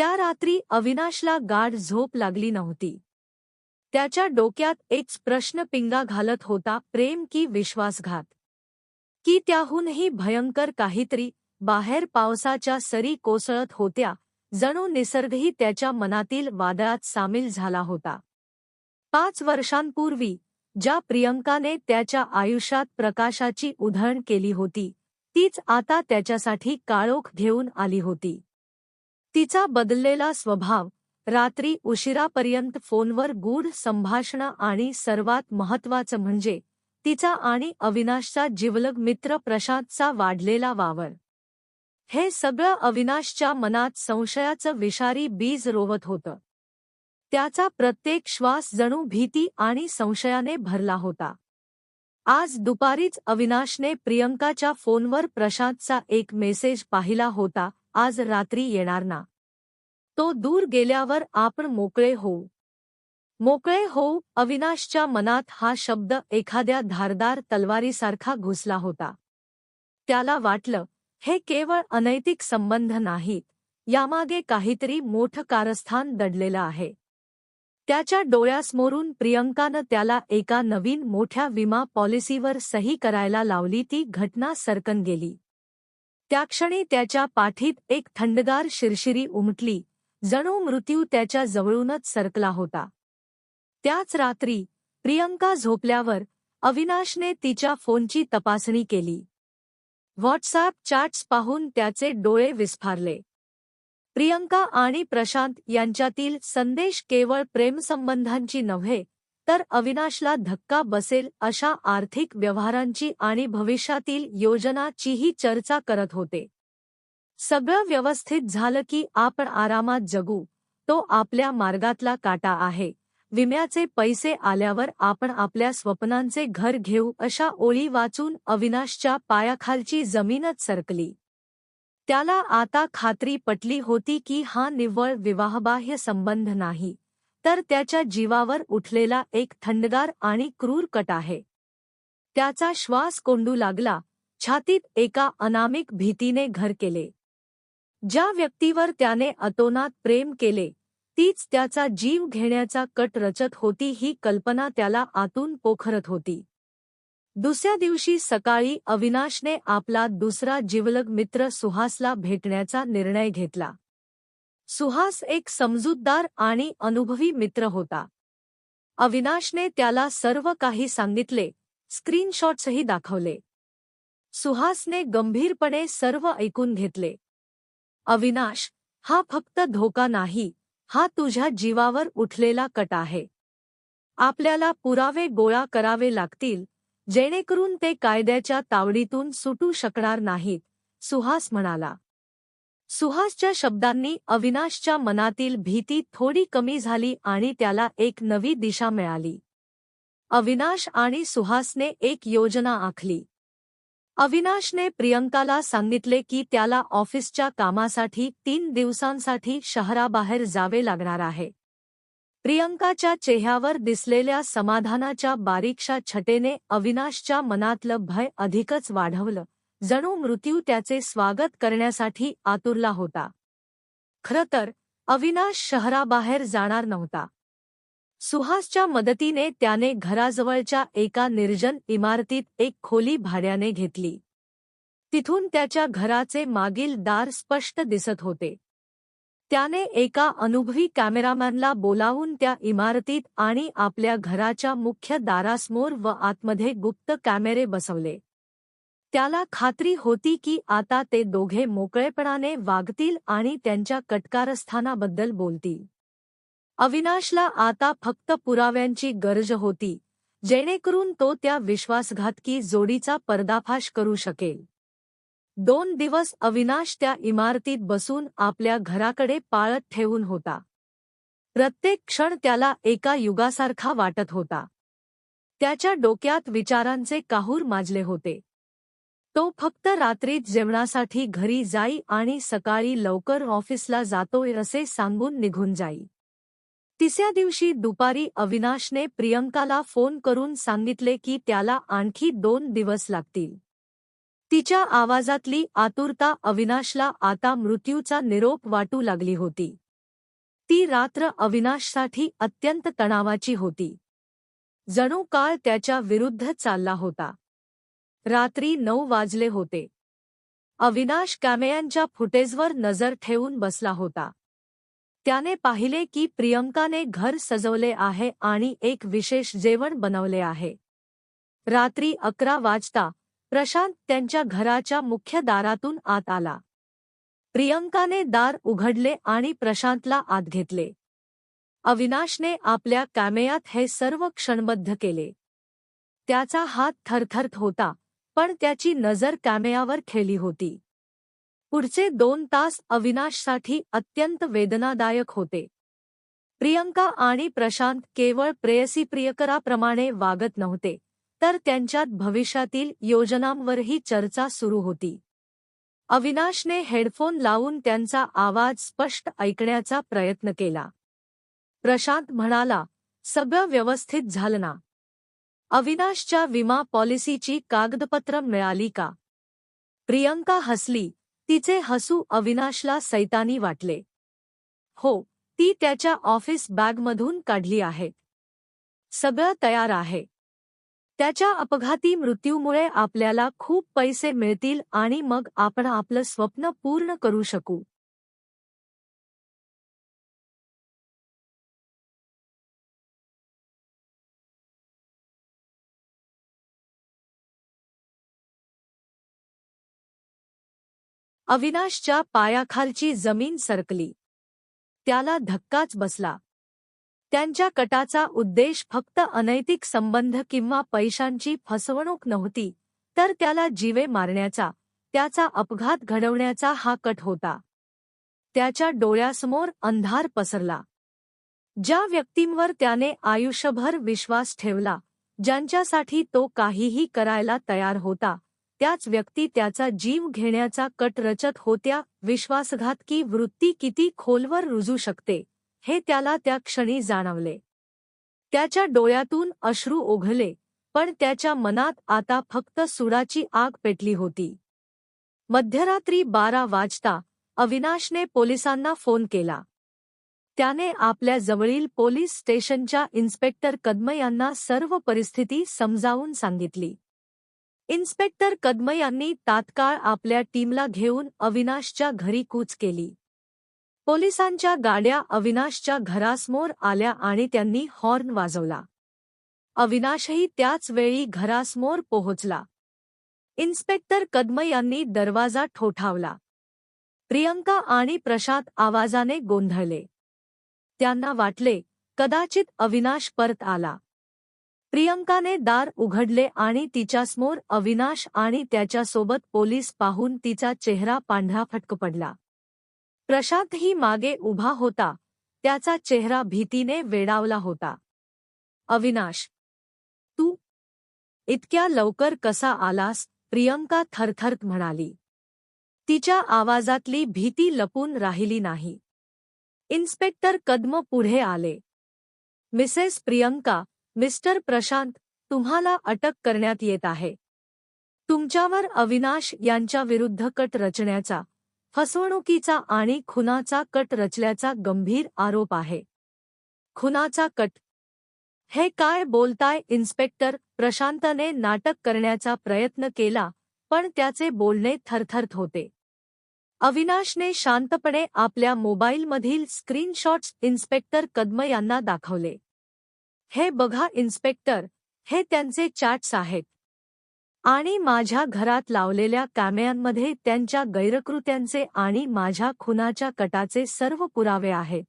त्या रात्री अविनाशला गाढ झोप लागली नव्हती. त्याच्या डोक्यात एक प्रश्न पिंगा घालत होता प्रेम की विश्वासघात. की त्याहूनही भयंकर काहीतरी बाहेर पावसाच्या सरी कोसळत होत्या जणू निसर्गही त्याच्या मनातील वादळात सामील झाला होता. पाच वर्षांपूर्वी ज्या प्रियंकाने त्याच्या आयुष्यात प्रकाशाची उधळण केली होती तीच आता त्याच्यासाठी काळोख घेऊन आली होती. तिचा बदललेला स्वभाव रात्री उशिरापर्यंत फोनवर गूढ संभाषण आणि सर्वात महत्वाचं म्हणजे तिचा आणि अविनाशचा जिवलग मित्र प्रशांतचा वाढलेला वावर. हे सगळं अविनाशच्या मनात संशयाचं विषारी बीज रोवत होतं. त्याचा प्रत्येक श्वास जणू भीती आणि संशयाने भरला होता. आज दुपारीच अविनाशने प्रियंकाच्या फोनवर प्रशांतचा एक मेसेज पाहिला होता आज रात्री येणार ना. तो दूर गेल्यावर आपण मोकळे होऊ. मोकळे होऊ अविनाशच्या मनात हा शब्द एखाद्या धारदार तलवारीसारखा घुसला होता. त्याला वाटलं हे केवळ अनैतिक संबंध नाहीत यामागे काहीतरी मोठं कारस्थान दडलेलं आहे. त्याच्या डोळ्यासमोरून प्रियंकानं त्याला एका नवीन मोठ्या विमा पॉलिसीवर सही करायला लावली ती घटना सरकन गेली. त्या क्षणी त्याच्या पाठीत एक थंडगार शिरशिरी उमटली. जणू मृत्यू त्याच्या जवळूनच सरकला होता. त्याच रात्री प्रियंका झोपल्यावर अविनाशने तिच्या फोनची तपासणी केली. व्हॉट्सॲप चॅट्स पाहून त्याचे डोळे विस्फारले. प्रियंका आणि प्रशांत यांच्यातील संदेश केवळ प्रेमसंबंधांची नव्हे तर अविनाशला धक्का बसेल अशा आर्थिक व्यवहारांची आणि भविष्यातील योजनाचीही चर्चा करत होते. सगळं व्यवस्थित झालं की आपण आरामात जगू. तो आपल्या मार्गातला काटा आहे. विम्याचे पैसे आल्यावर आपण आपल्या स्वप्नांचे घर घेऊ अशा ओळी वाचून अविनाशच्या पायाखालची जमीनच सरकली. त्याला आता खात्री पटली होती की हा निव्वळ विवाहबाह्य संबंध नाही. तर त्याच्या जीवावर उठलेला एक थंडगार आणि क्रूर कट आहे. त्याचा श्वास कोंडू लागला छातीत एका अनामिक भीतीने घर केले. ज्या व्यक्तीवर त्याने अतोनात प्रेम केले तीच त्याचा जीव घेण्याचा कट रचत होती ही कल्पना त्याला आतून पोखरत होती. दुसऱ्या दिवशी सकाळी अविनाशने आपला दुसरा जिवलग मित्र सुहासला भेटण्याचा निर्णय घेतला. सुहास एक समजूतदार आणि अनुभवी मित्र होता. अविनाशने त्याला सर्व काही सांगितले स्क्रीनशॉट्सही दाखवले. सुहासने गंभीरपणे सर्व ऐकून घेतले. अविनाश हा फक्त धोका नाही हा तुझ्या जीवावर उठलेला कट आहे. आपल्याला पुरावे गोळा करावे लागतील जेणेकरून ते कायद्याच्या तावडीतून सुटू शकणार नाहीत सुहास म्हणाला. सुहासच्या शब्दांनी अविनाशच्या मनातील भीती थोडी कमी झाली आणि त्याला एक नवी दिशा मिळाली. अविनाश आणि सुहासने एक योजना आखली. अविनाशने प्रियंकाला सांगितले की त्याला ऑफिसच्या कामासाठी तीन दिवसांसाठी शहराबाहेर जावे लागणार आहे. प्रियंकाच्या चेहऱ्यावर दिसलेल्या समाधानाच्या बारीकशा छटेने अविनाशच्या मनातलं भय अधिकच वाढवलं. जणू मृत्यू त्याचे स्वागत करण्यासाठी आतुरला होता. खरं तर अविनाश शहराबाहेर जाणार नव्हता. सुहासच्या मदतीने त्याने घराजवळच्या एका निर्जन इमारतीत एक खोली भाड्याने घेतली. तिथून त्याच्या घराचे मागील दार स्पष्ट दिसत होते. त्याने एका अनुभवी कॅमेरामॅनला बोलावून त्या इमारतीत आणि आपल्या घराच्या मुख्य दारासमोर व आतमध्ये गुप्त कॅमेरे बसवले. त्याला खात्री होती की आता ते दोघे मोकळेपणाने वागतील आणि त्यांच्या कटकारस्थानाबद्दल बोलतील. अविनाशला आता फक्त पुराव्यांची गरज होती जेणेकरून तो त्या विश्वासघातकी जोडीचा पर्दाफाश करू शकेल. दोन दिवस अविनाश त्या इमारतीत बसून आपल्या घराकडे पाळत ठेवून होता. प्रत्येक क्षण त्याला एका युगासारखा वाटत होता. त्याच्या डोक्यात विचारांचे काहूर माजले होते. तो फक्त रात्रीत जेवणासाठी घरी जाई आणि सकाळी लवकर ऑफिसला जातोय असे सांगून निघून जाई. तिसऱ्या दिवशी दुपारी अविनाशने प्रियंकाला फोन करून सांगितले की त्याला आणखी दोन दिवस लागतील. तिच्या आवाजातली आतुरता अविनाशला आता मृत्यूचा निरोप वाटू लागली होती. ती रात्र अविनाशसाठी अत्यंत तणावाची होती. जणू काळ त्याच्या विरुद्ध चालला होता. रात्री नऊ वाजले होते. अविनाश कॅमेयांच्या फुटेजवर नजर ठेवून बसला होता. त्याने पाहिले की प्रियंकाने घर सजवले आहे आणि एक विशेष जेवण बनवले आहे. रात्री अकरा वाजता प्रशांत त्यांच्या घराच्या मुख्य दारातून आत आला. प्रियंकाने दार उघडले आणि प्रशांतला आत घेतले. अविनाशने आपल्या कॅमेयात हे सर्व क्षणबद्ध केले. त्याचा हात थरथरत होता. पण त्याची नजर कॅमेयावर खेळली होती. पुढचे दोन तास अविनाशसाठी अत्यंत वेदनादायक होते. प्रियंका आणि प्रशांत केवळ प्रेयसी प्रियकराप्रमाणे वागत नव्हते तर त्यांच्यात भविष्यातील योजनांवरही चर्चा सुरू होती. अविनाशने हेडफोन लावून त्यांचा आवाज स्पष्ट ऐकण्याचा प्रयत्न केला. प्रशांत म्हणाला सगळं व्यवस्थित झालं ना? अविनाशच्या विमा पॉलिसीची कागदपत्र मिळाली का? प्रियंका हसली. तिचे हसू अविनाशला सैतानी वाटले. हो ती त्याच्या ऑफिस बॅगमधून काढली आहे. सगळं तयार आहे. त्याच्या अपघाती मृत्यूमुळे आपल्याला खूप पैसे मिळतील आणि मग आपण आपलं स्वप्न पूर्ण करू शकू. अविनाशच्या पायाखालची जमीन सरकली. त्याला धक्काच बसला. त्यांच्या कटाचा उद्देश फक्त अनैतिक संबंध किंवा पैशांची फसवणूक नव्हती तर त्याला जीवे मारण्याचा त्याचा अपघात घडवण्याचा हा कट होता. त्याच्या डोळ्यासमोर अंधार पसरला. ज्या व्यक्तींवर त्याने आयुष्यभर विश्वास ठेवला ज्यांच्यासाठी तो काहीही करायला तयार होता त्याच व्यक्ती त्याचा जीव घेण्याचा कट रचत होत्या विश्वासघातकी वृत्ती किती खोलवर रुजू शकते हे त्याला त्या क्षणी जाणवले. त्याच्या डोळ्यातून अश्रू ओघले पण त्याच्या मनात आता फक्त सुडाची आग पेटली होती. मध्यरात्री बारा वाजता अविनाशने पोलिसांना फोन केला. त्याने आपल्या जवळील पोलीस स्टेशनच्या इन्स्पेक्टर कदम यांना सर्व परिस्थिती समजावून सांगितली. इन्स्पेक्टर कदम यांनी तात्काळ आपल्या टीमला घेऊन अविनाशच्या घरी कूच केली. पोलिसांच्या गाड्या अविनाशच्या घरासमोर आल्या आणि त्यांनी हॉर्न वाजवला. अविनाशही त्याच वेळी घरासमोर पोहोचला. इन्स्पेक्टर कदम यांनी दरवाजा ठोठावला. प्रियंका आणि प्रशांत आवाजाने गोंधळले. त्यांना वाटले कदाचित अविनाश परत आला. प्रियंकाने दार उघडले आणि तिच्यासमोर अविनाश आणि त्याच्यासोबत पोलीस पाहून तिचा चेहरा पांढरा फटक पडला प्रशांतही मागे उभा होता. त्याचा चेहरा भीतीने वेडावला होता. अविनाश तू इतक्या लवकर कसा आलास? प्रियंका थरथरत म्हणाली. तिच्या आवाजातली भीती लपून राहिली नाही. इन्स्पेक्टर कदम पुढे आले. मिसेस प्रियंका मिस्टर प्रशांत तुम्हाला अटक करण्यात येत आहे. तुमच्यावर अविनाश यांच्या विरुद्ध कट रचण्याचा फसवणुकीचा आणि खुनाचा कट रचल्याचा गंभीर आरोप आहे. खुनाचा कट. हे काय बोलताय इन्स्पेक्टर? प्रशांतने नाटक करण्याचा प्रयत्न केला पण त्याचे बोलणे थरथरत होते. अविनाशने शांतपणे आपल्या मोबाईलमधील स्क्रीनशॉट्स इन्स्पेक्टर कदम यांना दाखवले. हे बघा इन्स्पेक्टर हे त्यांचे चॅट्स आहेत. आणि माझ्या घरात लावलेल्या कॅमेऱ्यांमध्ये त्यांच्या गैरकृत्यांचे आणि माझ्या खुनाच्या कटाचे सर्व पुरावे आहेत.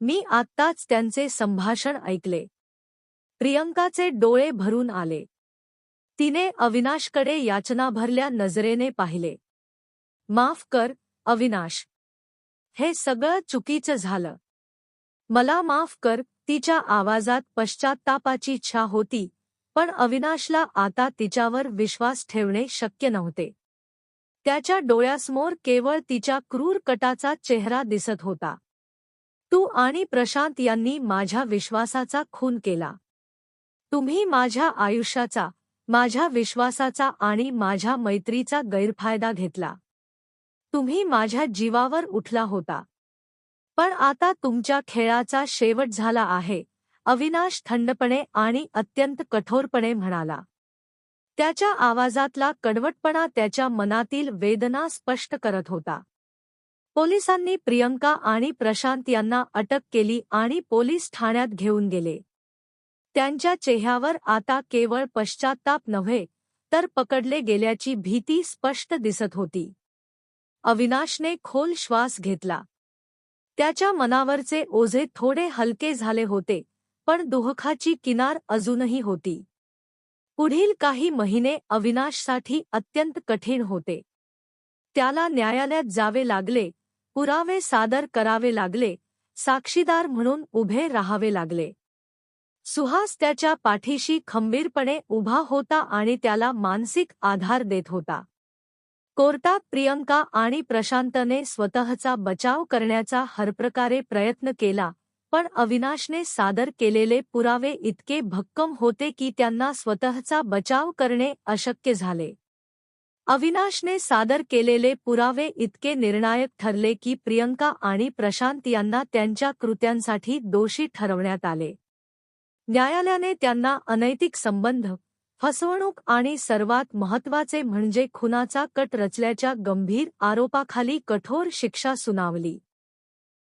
मी आत्ताच त्यांचे संभाषण ऐकले. प्रियंकाचे डोळे भरून आले. तिने अविनाशकडे याचना भरल्या नजरेने पाहिले. माफ कर अविनाश. हे सगळं चुकीचं झालं. मला माफ कर तिच्या आवाजात पश्चात्तापाची इच्छा होती पण अविनाशला आता तिच्यावर विश्वास ठेवणे शक्य नव्हते. त्याच्या डोळ्यासमोर केवळ तिच्या क्रूर कटाचा चेहरा दिसत होता. तू आणि प्रशांत यांनी माझ्या विश्वासाचा खून केला. तुम्ही माझ्या आयुष्याचा माझ्या विश्वासाचा आणि माझ्या मैत्रीचा गैरफायदा घेतला. तुम्ही माझ्या जीवावर उठला होता. पण आता तुमच्या खेळाचा शेवट झाला आहे. अविनाश थंडपणे आणि अत्यंत कठोरपणे म्हणाला. त्याच्या आवाजातला कडवटपणा त्याच्या मनातील वेदना स्पष्ट करत होता. पोलिसांनी प्रियंका आणि प्रशांत यांना अटक केली आणि पोलीस ठाण्यात घेऊन गेले. त्यांच्या चेहऱ्यावर आता केवळ पश्चाताप नव्हे तर पकडले गेल्याची भीती स्पष्ट दिसत होती. अविनाशने खोल श्वास घेतला. त्याच्या मनावरचे ओझे थोडे हलके झाले होते पण दुःखाची किनार अजूनही होती. पुढील काही महिने अविनाशसाठी अत्यंत कठीण होते. त्याला न्यायालयात जावे लागले पुरावे सादर करावे लागले साक्षीदार म्हणून उभे राहावे लागले. सुहास त्याच्या पाठीशी खंबीरपणे उभा होता आणि त्याला मानसिक आधार देत होता. कोर्टात प्रियंका आणि प्रशांतने स्वतःचा बचाव करण्याचा हरप्रकारे प्रयत्न केला पण अविनाशने सादर केलेले पुरावे इतके भक्कम होते की त्यांना स्वतःचा बचाव करणे अशक्य झाले. अविनाशने सादर केलेले पुरावे इतके निर्णायक ठरले की प्रियंका आणि प्रशांत यांना त्यांच्या कृत्यांसाठी दोषी ठरवण्यात आले. न्यायालयाने त्यांना अनैतिक संबंध फसवणूक आणि सर्वात महत्त्वाचे म्हणजे खुनाचा कट रचल्याच्या गंभीर आरोपाखाली कठोर शिक्षा सुनावली.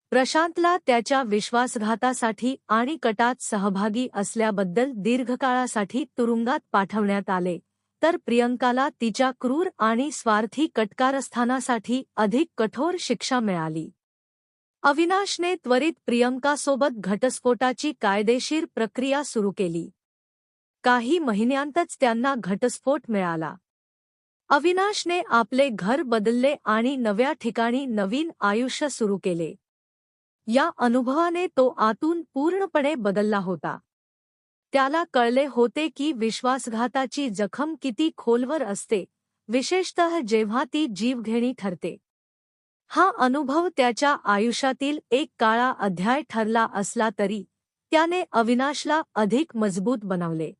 प्रशांतला त्याच्या विश्वासघातासाठी आणि कटात सहभागी असल्याबद्दल दीर्घकाळासाठी तुरुंगात पाठवण्यात आले तर प्रियंकाला तिच्या क्रूर आणि स्वार्थी कटकारस्थानासाठी अधिक कठोर शिक्षा मिळाली. अविनाशने त्वरित प्रियंकासोबत घटस्फोटाची कायदेशीर प्रक्रिया सुरू केली. काही महिन्यांतच त्यांना घटस्फोट मिळाला. अविनाशने आपले घर बदलले आणि नव्या ठिकाणी नवीन आयुष्य सुरू केले. या अनुभवाने तो आतून पूर्णपणे बदलला होता. त्याला कळले होते की विश्वासघाताची जखम किती खोलवर असते विशेषतः जेव्हा ती जीवघेणी ठरते. हा अनुभव त्याच्या आयुष्यातील एक काळा अध्याय ठरला असला तरी त्याने अविनाशला अधिक मजबूत बनवले.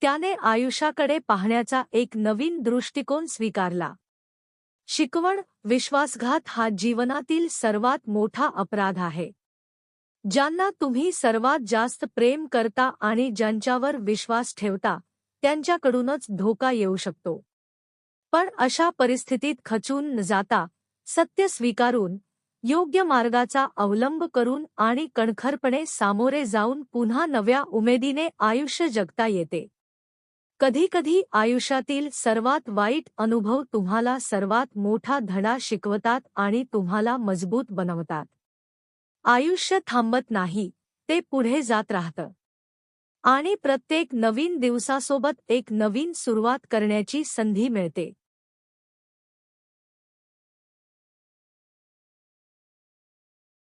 त्याने आयुष्याकडे पाहण्याचा एक नवीन दृष्टिकोन स्वीकारला. शिकवण विश्वासघात हा जीवनातील सर्वात मोठा अपराध आहे. ज्यांना तुम्ही सर्वात जास्त प्रेम करता आणि ज्यांच्यावर विश्वास ठेवता त्यांच्याकडूनच धोका येऊ शकतो. पण अशा परिस्थितीत खचून न जाता सत्य स्वीकारून योग्य मार्गाचा अवलंब करून आणि कणखरपणे सामोरे जाऊन पुन्हा नव्या उमेदीने आयुष्य जगता येते. कधीकधी आयुष्यातील सर्वात वाईट अनुभव तुम्हाला सर्वात मोठा धडा शिकवतात आणि तुम्हाला मजबूत बनवतात. आयुष्य थांबत नाही ते पुढे जात राहतं. आणि प्रत्येक नवीन दिवसासोबत एक नवीन सुरुवात करण्याची संधी मिळते.